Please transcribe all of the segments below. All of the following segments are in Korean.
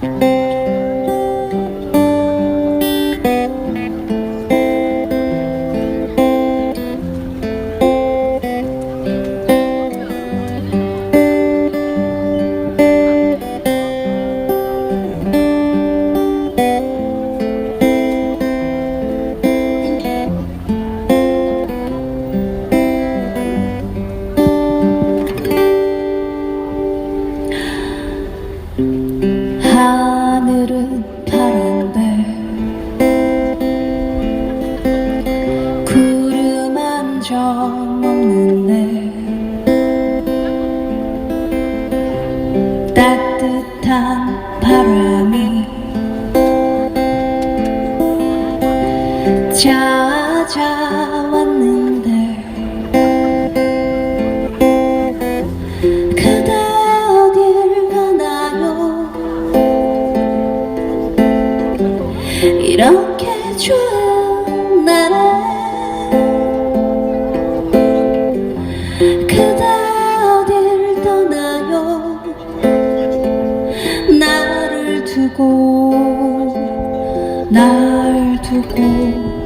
Mm-hmm. 없는데 따뜻한 바람이 찾아왔는데 그대 어딜 가나요? 이렇게 날 두고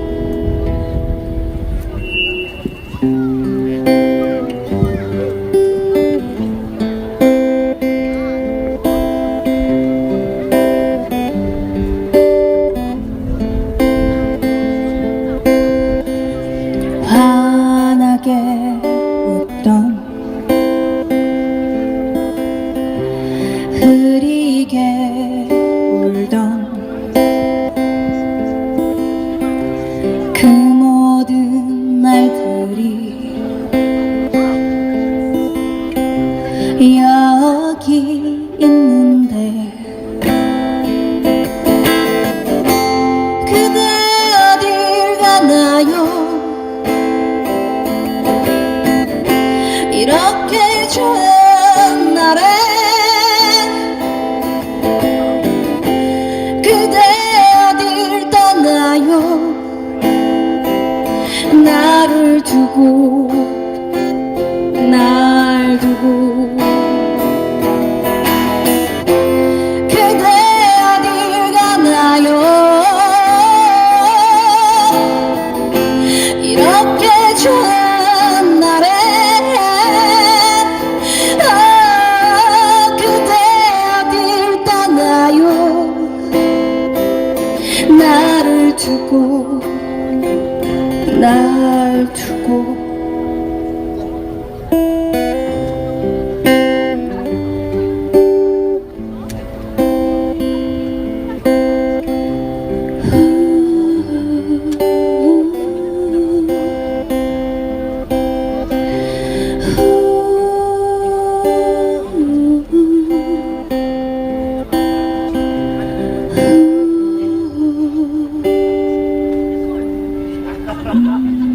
여기 있는데 그대 어딜 가나요? 이렇게 좋은 날에 그대 어딜 떠나요? 나를 두고 날 두고. 날 두고 날 두고. ハハハハ!